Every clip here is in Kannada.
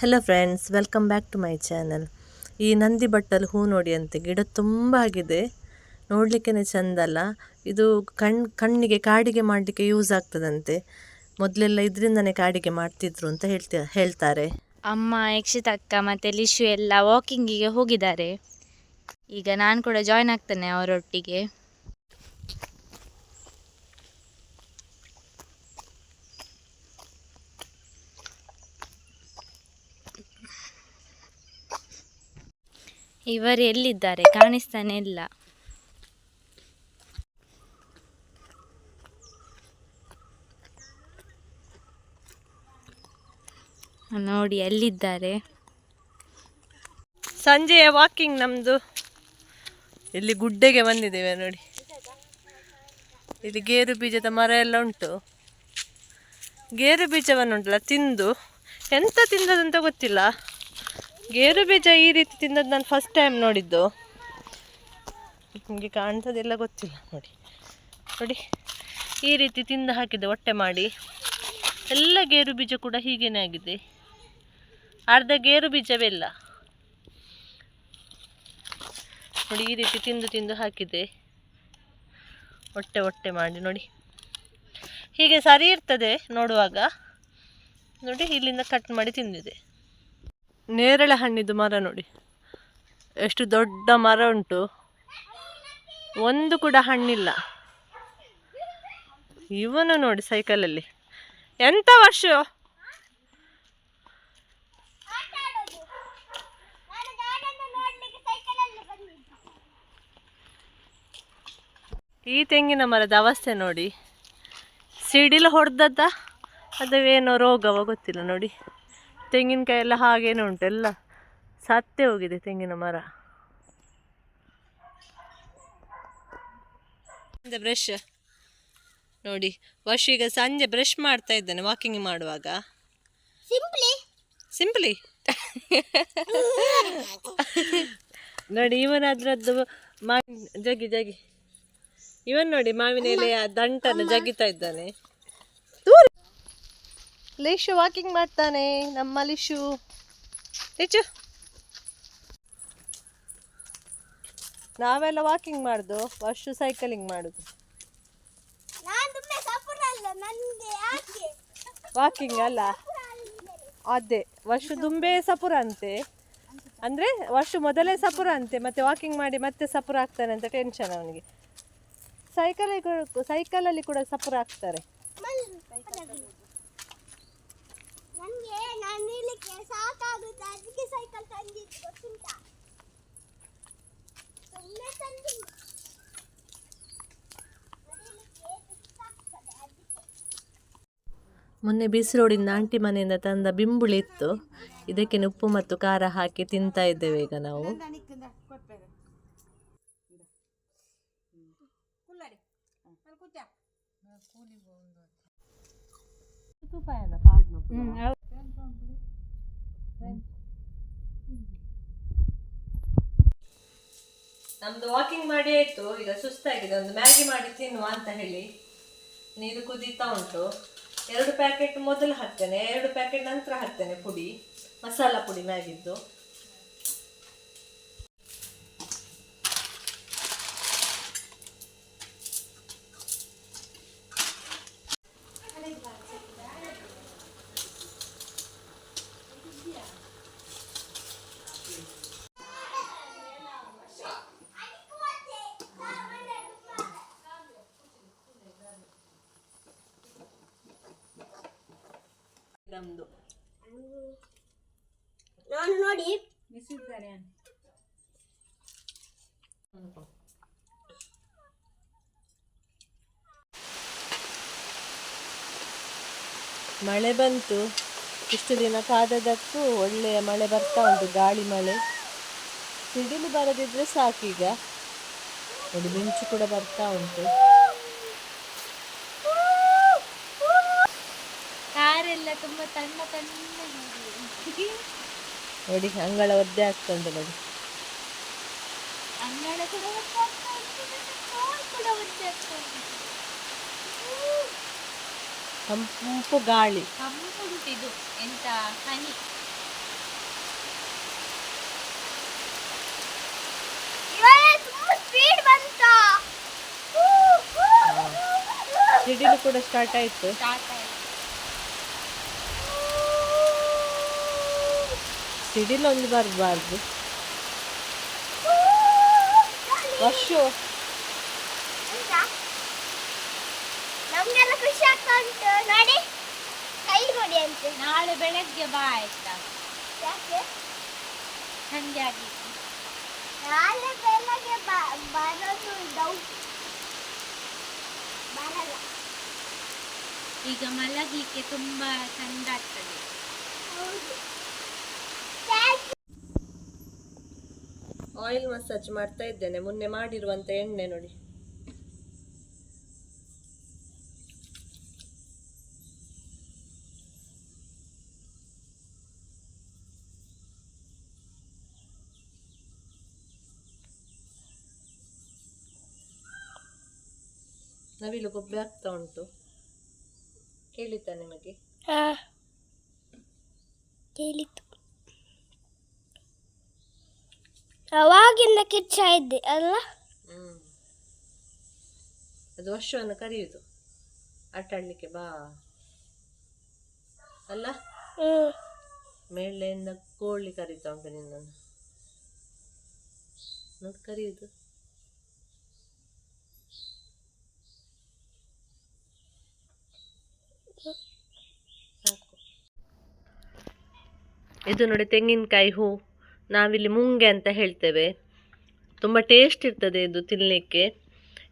Hello friends welcome back to my channel ಈ ನಂದಿ ಬಟ್ಟಲು ಹೂ ನೋಡಿ ಅಂತೆ, ಗಿಡ ತುಂಬ ಆಗಿದೆ. ನೋಡಲಿಕ್ಕೇ ಚೆಂದಲ್ಲ ಇದು ಕಣ್, ಕಣ್ಣಿಗೆ ಕಾಡಿಗೆ ಮಾಡಲಿಕ್ಕೆ ಯೂಸ್ ಆಗ್ತದಂತೆ. ಮೊದಲೆಲ್ಲ ಇದರಿಂದನೇ ಕಾಡಿಗೆ ಮಾಡ್ತಿದ್ರು ಅಂತ ಹೇಳ್ತಿ, ಹೇಳ್ತಾರೆ. ಅಮ್ಮ, ಯಕ್ಷಿತ ಅಕ್ಕ ಮತ್ತು ಲಿಶು ಎಲ್ಲ ವಾಕಿಂಗಿಗೆ ಹೋಗಿದ್ದಾರೆ. ಈಗ ನಾನು ಕೂಡ ಜಾಯ್ನ್ ಆಗ್ತೇನೆ ಅವರೊಟ್ಟಿಗೆ. ಇವರು ಎಲ್ಲಿದ್ದಾರೆ? ಕಾಣಿಸ್ತಾನೆ ಇಲ್ಲ. ನೋಡಿ, ಎಲ್ಲಿದ್ದಾರೆ? ಸಂಜೆಯ ವಾಕಿಂಗ್ ನಮ್ಮದು ಇಲ್ಲಿ ಗುಡ್ಡೆಗೆ ಬಂದಿದ್ದೇವೆ ನೋಡಿ. ಇಲ್ಲಿ ಗೇರು ಬೀಜದ ಮರ ಎಲ್ಲ ಉಂಟು. ಗೇರು ಬೀಜವನ್ನುಂಟಲ್ಲ, ತಿಂದು. ಎಂತ ತಿಂದದಂತ ಗೊತ್ತಿಲ್ಲ. ಗೇರು ಬೀಜ ಈ ರೀತಿ ತಿಂದದ್ದು ನಾನು ಫಸ್ಟ್ ಟೈಮ್ ನೋಡಿದ್ದು. ನಿಮಗೆ ಕಾಣ್ತದೆಲ್ಲ ಗೊತ್ತಿಲ್ಲ, ನೋಡಿ. ನೋಡಿ, ಈ ರೀತಿ ತಿಂದು ಹಾಕಿದೆ ಹೊಟ್ಟೆ ಮಾಡಿ. ಎಲ್ಲ ಗೇರು ಬೀಜ ಕೂಡ ಹೀಗೇನೆ ಆಗಿದೆ. ಅರ್ಧ ಗೇರು ಬೀಜವೇ ಇಲ್ಲ. ನೋಡಿ, ಈ ರೀತಿ ತಿಂದು ತಿಂದು ಹಾಕಿದೆ. ಹೊಟ್ಟೆ ಹೊಟ್ಟೆ ಮಾಡಿ, ನೋಡಿ. ಹೀಗೆ ಸರಿ ಇರ್ತದೆ ನೋಡುವಾಗ. ನೋಡಿ, ಇಲ್ಲಿಂದ ಕಟ್ ಮಾಡಿ ತಿಂದಿದೆ. ನೇರಳೆ ಹಣ್ಣಿದ್ದು ಮರ ನೋಡಿ. ಎಷ್ಟು ದೊಡ್ಡ ಮರ ಉಂಟು. ಒಂದು ಕೂಡ ಹಣ್ಣಿಲ್ಲ. ಇವನು ನೋಡಿ ಸೈಕಲಲ್ಲಿ ಎಂತ ವರ್ಷ? ಈ ತೆಂಗಿನ ಮರದ ಅವಸ್ಥೆ ನೋಡಿ. ಸಿಡಿಲು ಹೊಡೆದದ್ದ? ಅದೇನೋ ರೋಗವ ಗೊತ್ತಿಲ್ಲ ನೋಡಿ. ತೆಂಗಿನಕಾಯಿ ಎಲ್ಲ ಹಾಗೇನೆ ಉಂಟು ಎಲ್ಲ ಸತ್ತೇ ಹೋಗಿದೆ ತೆಂಗಿನ ಮರ. ಬ್ರಷ್ ನೋಡಿ ವರ್ಷ ಈಗ ಸಂಜೆ ಬ್ರಷ್ ಮಾಡ್ತಾ ಇದ್ದಾನೆ ವಾಕಿಂಗ್ ಮಾಡುವಾಗ. ಸಿಂಪ್ಲಿ ನೋಡಿ ಇವನ ಅದರದ್ದು ಮಾ ಜಗಿ ಜಗಿ ಇವನ್ ನೋಡಿ ಮಾವಿನ ಎಲೆಯ ದಂಟನ್ನು ಜಗಿತಾ ಇದ್ದಾನೆ. ಲಿಶು ವಾಕಿಂಗ್ ಮಾಡ್ತಾನೆ ನಮ್ಮ ಲಿಶು ಲಿಚು ನಾವೆಲ್ಲ ವಾಕಿಂಗ್ ಮಾಡುದು ವರ್ಷ ಸೈಕಲಿಂಗ್ ಮಾಡುದು. ವಾಕಿಂಗ್ ಅಲ್ಲ ಅದೇ ವರ್ಷ ದುಂಬೆ ಸಪುರ ಅಂತೆ. ಅಂದ್ರೆ ವರ್ಷ ಮೊದಲೇ ಸಪುರ ಅಂತೆ ಮತ್ತೆ ವಾಕಿಂಗ್ ಮಾಡಿ ಮತ್ತೆ ಸಪುರ ಆಗ್ತಾನೆ ಅಂತ ಟೆನ್ಷನ್ ಅವನಿಗೆ. ಸೈಕಲ್ ಸೈಕಲಲ್ಲಿ ಕೂಡ ಸಪುರ ಆಗ್ತಾರೆ. ನನಗೆ ನಾನು ನಿಲ್ಲಕ್ಕೆ ಸಾಕಾಗುತ್ತೆ. ಅದಕ್ಕೆ ಸೈಕಲ್ ತಂದಿದ್ದು ಗೊತ್ತುಂಟಾ? ಸುಮ್ಮನೆ ತಂದಿಲ್ಲ ಮೊನ್ನೆ ಬಿಸಿ ರೋಡಿಂದ ಆಂಟಿ ಮನೆಯಿಂದ ತಂದ ಬಿಂಬುಳಿ ಇತ್ತು. ಇದಕ್ಕೆ ಉಪ್ಪು ಮತ್ತು ಖಾರ ಹಾಕಿ ತಿಂತಾ ಇದ್ದೇವೆ ಈಗ ನಾವು. ನಮ್ದು ವಾಕಿಂಗ್ ಮಾಡಿ ಆಯ್ತು, ಈಗ ಸುಸ್ತಾಗಿದೆ, ಒಂದು ಮ್ಯಾಗಿ ಮಾಡಿ ತಿನ್ನುವ ಅಂತ ಹೇಳಿ. ನೀರು ಕುದೀತಾ ಉಂಟು. ಎರಡು ಪ್ಯಾಕೆಟ್ ಮೊದಲು ಹಾಕ್ತೇನೆ, ಎರಡು ಪ್ಯಾಕೆಟ್ ನಂತರ ಹಾಕ್ತೇನೆ ಪುಡಿ, ಮಸಾಲ ಪುಡಿ ಮ್ಯಾಗಿದ್ದು ನಮ್ದು. ನಾನು ನೋಡಿ. ಮಳೆ ಬಂತು. ಇಷ್ಟು ದಿನ ಕಾದದಕ್ಕೂ ಒಳ್ಳೆಯ ಮಳೆ ಬರ್ತಾ ಉಂಟು ಗಾಳಿ ಮಳೆ. ಸಿಡಿಲು ಬರದಿದ್ರೆ ಸಾಕೀಗ. ಒಂದು ಮಿಂಚು ಕೂಡ ಬರ್ತಾ ಉಂಟು. ಕಾರೆಲ್ಲ ತುಂಬ ತಣ್ಣ ತಣ್ಣಗೆ ನೋಡಿ. ಅಂಗಳ ಒದ್ದೆ ಆಗ್ತಾ ಉಂಟು ನೋಡಿ. ಅಂಗಳ ಕೂಡ ಒದ್ದೆ ಉಂಟು ಕೂಡ ತಂಪು ಗಾಳಿ. ತಂಪುಂಟಿದು ಎಂತ ಹನಿ. ಸಿಡಿಲು ಕೂಡ ಸ್ಟಾರ್ಟ್ ಆಯ್ತು. ಸ್ಟಾರ್ಟ್ ಒಂದು ಬರಬಾರ್ದು. ವರ್ಷ? ನಮ್ಗೆಲ್ಲ ಖುಷಿ ಆಗ್ತಾ ಉಂಟು. ನೋಡಿ ಕೈ ಕೊಡಿ ಅಂತ. ನಾಳೆ ಬೆಳಗ್ಗೆ ಬಾ ಆಯ್ತಾ? ಯಾಕೆ? ಸಂಜೆ ನಾಳೆ ಬೆಳಗ್ಗೆ ಬ- ಬರೋದು ಡೌಟ್ ಬರಲ್ಲ. ಈಗ ಮಲಗಲಿಕ್ಕೆ ತುಂಬಾ ಚಂದ ಆಗ್ತದೆ. ಹೌದು. ಆಯಿಲ್ ಮಸಾಜ್ ಮಾಡ್ತಾ ಇದ್ದೇನೆ. ಮೊನ್ನೆ ಮಾಡಿರುವಂತ ಎಣ್ಣೆ ನೋಡಿ. ನವಿಲು ಗೊಬ್ಬೆ ಆಗ್ತಾ ಉಂಟು. ಕೇಳಿತಾ ನಿಮಗೆ? ಕೇಳಿತು ಅವಾಗಿಂದ ಕಿಚ್ಚ ಇದ್ದೆ ಅಲ್ಲ? ಹ್ಮ್. ಅದು ವರ್ಷವನ್ನು ಕರೆಯುವುದು ಆಟ ಆಡ್ಲಿಕ್ಕೆ ಬಾ. ಅಲ್ಲ? ಹ್ಮ್. ಮೇಳೆಯಿಂದ ಕೋಳಿ ಕರೀತಾ ಉಂಟು ನಿನ್ನನ್ನು. ನೋಡಿ ಕರೆಯುವುದು ಸಾಕು. ಇದು ನೋಡಿ ತೆಂಗಿನಕಾಯಿ ಹೂ. ನಾವಿಲ್ಲಿ ಮುಂಗೆ ಅಂತ ಹೇಳ್ತೇವೆ. ತುಂಬ ಟೇಸ್ಟ್ ಇರ್ತದೆ ಇದು ತಿನ್ನಲಿಕ್ಕೆ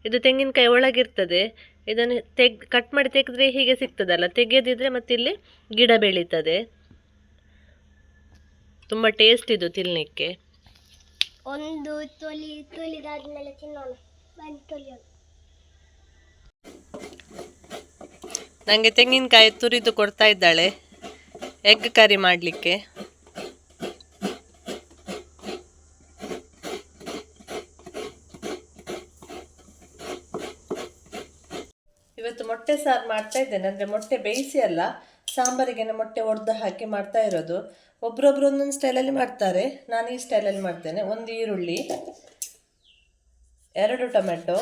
ಇದು ತೆಂಗಿನಕಾಯಿ ಒಳಗಿರ್ತದೆ. ಇದನ್ನು ತೆಗ್ ಕಟ್ ಮಾಡಿ ತೆಗೆದ್ರೆ ಹೀಗೆ ಸಿಗ್ತದಲ್ಲ? ತೆಗೆದಿದ್ರೆ ಮತ್ತೆ ಇಲ್ಲಿ ಗಿಡ ಬೆಳೀತದೆ. ತುಂಬ ಟೇಸ್ಟ್ ಇದು ತಿನ್ನಲಿಕ್ಕೆ ಒಂದು ತೊಲಿ ತೊಲಿದಾದ್ಮೇಲೆ ತಿನ್ನೋಣ. ನನಗೆ ತೆಂಗಿನಕಾಯಿ ತುರಿದು ಕೊಡ್ತಾ ಇದ್ದಾಳೆ. ಎಗ್ ಕರಿ ಮಾಡಲಿಕ್ಕೆ. ಇವತ್ತು ಮೊಟ್ಟೆ ಸಾರು ಮಾಡ್ತಾ ಇದ್ದೇನೆ. ಅಂದರೆ ಮೊಟ್ಟೆ ಬೇಯಿಸಿ ಅಲ್ಲ ಸಾಂಬಾರಿಗೆ ಮೊಟ್ಟೆ ಒಡೆದು ಹಾಕಿ ಮಾಡ್ತಾ ಇರೋದು. ಒಬ್ರೊಬ್ರು ಒಂದೊಂದು ಸ್ಟೈಲಲ್ಲಿ ಮಾಡ್ತಾರೆ. ನಾನು ಈ ಸ್ಟೈಲಲ್ಲಿ ಮಾಡ್ತೇನೆ. ಒಂದು ಈರುಳ್ಳಿ, ಎರಡು ಟೊಮೆಟೊ,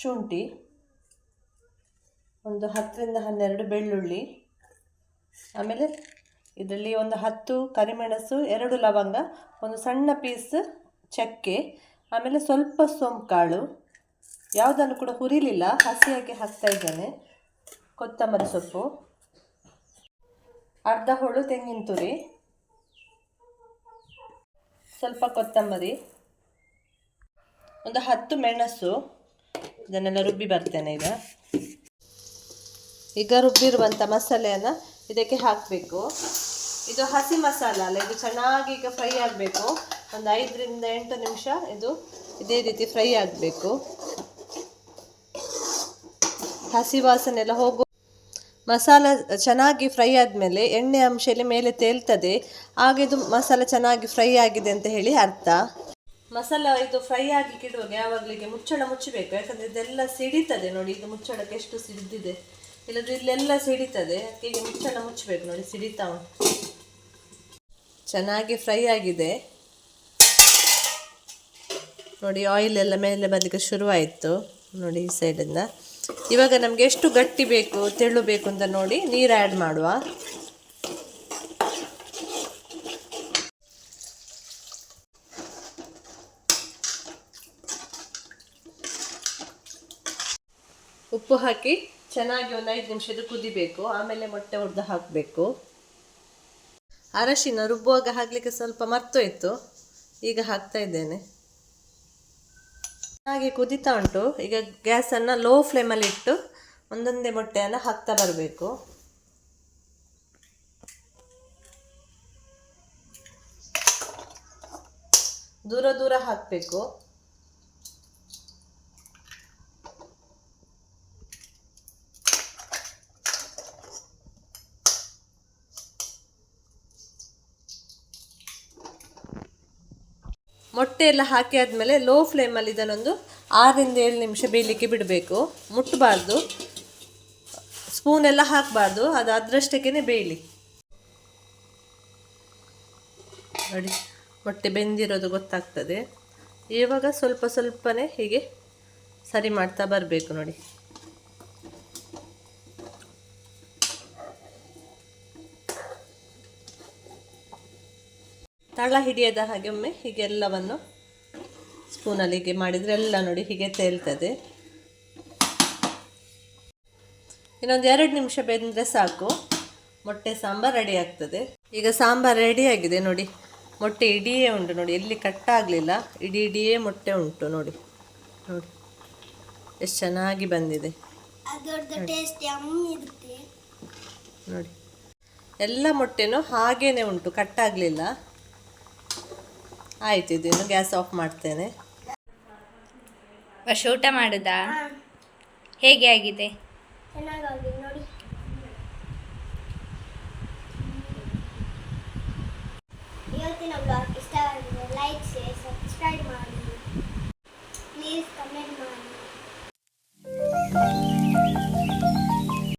ಶುಂಠಿ, ಒಂದು ಹತ್ತರಿಂದ ಹನ್ನೆರಡು ಬೆಳ್ಳುಳ್ಳಿ, ಆಮೇಲೆ ಇದರಲ್ಲಿ ಒಂದು ಹತ್ತು, ಕರಿಮೆಣಸು, ಎರಡು ಲವಂಗ, ಒಂದು ಸಣ್ಣ ಪೀಸ್ ಚಕ್ಕೆ, ಆಮೇಲೆ ಸ್ವಲ್ಪ ಸೋಂಪು ಕಾಳು ಯಾವುದನ್ನು ಕೂಡ ಹುರಿಲಿಲ್ಲ, ಹಸಿಯಾಗಿ ಹಾಕ್ತಾ ಇದ್ದೇನೆ. ಕೊತ್ತಂಬರಿ ಸೊಪ್ಪು. ಅರ್ಧ ಹೋಳು ತೆಂಗಿನ ತುರಿ. ಸ್ವಲ್ಪ ಕೊತ್ತಂಬರಿ. ಒಂದು ಹತ್ತು ಮೆಣಸು. ಇದನ್ನೆಲ್ಲ ರುಬ್ಬಿ ಬರ್ತೇನೆ ಈಗ. ಈಗ ರುಬ್ಬಿರುವಂಥ ಮಸಾಲೆಯನ್ನು ಇದಕ್ಕೆ ಹಾಕಬೇಕು. ಇದು ಹಸಿ ಮಸಾಲ ಅಲ್ಲ, ಇದು ಚೆನ್ನಾಗಿ ಈಗ ಫ್ರೈ ಆಗಬೇಕು. ಒಂದು ಐದರಿಂದ ಎಂಟು ನಿಮಿಷ ಇದು ಇದೇ ರೀತಿ ಫ್ರೈ ಆಗಬೇಕು. ಹಸಿ ವಾಸನೆ ಎಲ್ಲ ಹೋಗು ಮಸಾಲ ಚೆನ್ನಾಗಿ ಫ್ರೈ ಆದಮೇಲೆ ಎಣ್ಣೆ ಅಂಶ ಇಲ್ಲಿ ಮೇಲೆ ತೇಲ್ತದೆ. ಆಗ ಇದು ಮಸಾಲ ಚೆನ್ನಾಗಿ ಫ್ರೈ ಆಗಿದೆ ಅಂತ ಹೇಳಿ ಅರ್ಥ. ಮಸಾಲ ಇದು ಫ್ರೈ ಆಗಿ ಕಿಡುವಾಗ ಯಾವಾಗಲಿಗೆ ಮುಚ್ಚಳ ಮುಚ್ಚಬೇಕು. ಯಾಕಂದರೆ ಇದೆಲ್ಲ ಸಿಡಿತದೆ ನೋಡಿ, ಇದು ಮುಚ್ಚಳಕ್ಕೆ ಎಷ್ಟು ಸಿಡಿದಿದೆ. ಇಲ್ಲದ್ರೆ ಇಲ್ಲೆಲ್ಲ ಸಿಡಿತದೆ. ಈಗ ಮುಚ್ಚಳ ಮುಚ್ಚಬೇಕು ನೋಡಿ, ಸಿಡಿತಾ ಚೆನ್ನಾಗಿ ಫ್ರೈ ಆಗಿದೆ. ನೋಡಿ ಆಯಿಲ್ ಎಲ್ಲ ಮೇಲೆ ಬರಲಿಕ್ಕೆ ಶುರುವಾಯಿತು. ನೋಡಿ, ಈ ಸೈಡಿಂದ ಇವಾಗ ನಮಗೆ ಎಷ್ಟು ಗಟ್ಟಿ ಬೇಕು ತೆಳ್ಳು ಬೇಕು ಅಂತ ನೋಡಿ, ನೀರು ಆ್ಯಡ್ ಮಾಡುವ. ಉಪ್ಪು ಹಾಕಿ ಚೆನ್ನಾಗಿ ಒಂದು ಐದು ನಿಮಿಷದ ಕುದಿಬೇಕು. ಆಮೇಲೆ ಮೊಟ್ಟೆ ಹೊಡೆದು ಹಾಕಬೇಕು. ಅರಶಿನ ರುಬ್ಬುವಾಗ ಹಾಕಲಿಕ್ಕೆ ಸ್ವಲ್ಪ ಮರ್ತೋಯ್ತು ಈಗ ಹಾಕ್ತಾ ಇದ್ದೇನೆ. ಹಾಗೆ ಕುದಿತಾ ಉಂಟು. ಈಗ ಗ್ಯಾಸನ್ನು ಲೋ ಫ್ಲೇಮಲ್ಲಿ ಇಟ್ಟು ಒಂದೊಂದೇ ಮೊಟ್ಟೆಯನ್ನು ಹಾಕ್ತಾ ಬರಬೇಕು. ದೂರ ದೂರ ಹಾಕಬೇಕು. ಮೊಟ್ಟೆ ಎಲ್ಲ ಹಾಕಿ ಆದಮೇಲೆ ಲೋ ಫ್ಲೇಮಲ್ಲಿ ಇದನ್ನೊಂದು ಆರರಿಂದ ಏಳು ನಿಮಿಷ ಬೇಯಲಿಕ್ಕೆ ಬಿಡಬೇಕು. ಮುಟ್ಟಬಾರ್ದು ಸ್ಪೂನ್ ಎಲ್ಲ ಹಾಕಬಾರ್ದು. ಅದು ಅದರಷ್ಟಕ್ಕೇ ಬೇಯಲಿ. ನೋಡಿ, ಮೊಟ್ಟೆ ಬೆಂದಿರೋದು ಗೊತ್ತಾಗ್ತದೆ. ಇವಾಗ ಸ್ವಲ್ಪ ಸ್ವಲ್ಪನೇ ಹೀಗೆ ಸರಿ ಮಾಡ್ತಾ ಬರಬೇಕು ನೋಡಿ. ತಳ ಹಿಡಿಯದ ಹಾಗೆ ಒಮ್ಮೆ ಹೀಗೆಲ್ಲವನ್ನು ಸ್ಪೂನಲ್ಲಿ ಹೀಗೆ ಮಾಡಿದರೆ ಎಲ್ಲ ನೋಡಿ ಹೀಗೆ ತೇಲ್ತದೆ. ಇನ್ನೊಂದು ಎರಡು ನಿಮಿಷ ಬೆಂದರೆ ಸಾಕು. ಮೊಟ್ಟೆ ಸಾಂಬಾರ್ ರೆಡಿ ಆಗ್ತದೆ. ಈಗ ಸಾಂಬಾರು ರೆಡಿ ಆಗಿದೆ ನೋಡಿ. ಮೊಟ್ಟೆ ಇಡಿಯೇ ಉಂಟು ನೋಡಿ. ಎಲ್ಲಿ ಕಟ್ಟಾಗಲಿಲ್ಲ ಇಡೀ ಇಡಿಯೇ ಮೊಟ್ಟೆ ಉಂಟು ನೋಡಿ. ನೋಡಿ. ಎಷ್ಟು ಚೆನ್ನಾಗಿ ಬಂದಿದೆ. ನೋಡಿ. ಎಲ್ಲ ಮೊಟ್ಟೆನೂ ಹಾಗೇನೆ ಉಂಟು ಕಟ್ಟಾಗಲಿಲ್ಲ ಆಯ್ತು ಇದು ಇನ್ನು ಗ್ಯಾಸ್ ಆಫ್ ಮಾಡ್ತೇನೆ. ವರ್ಷ ಊಟ ಮಾಡುದಾ? ಹೇಗೆ ಆಗಿದೆ? ಇವತ್ತಿನ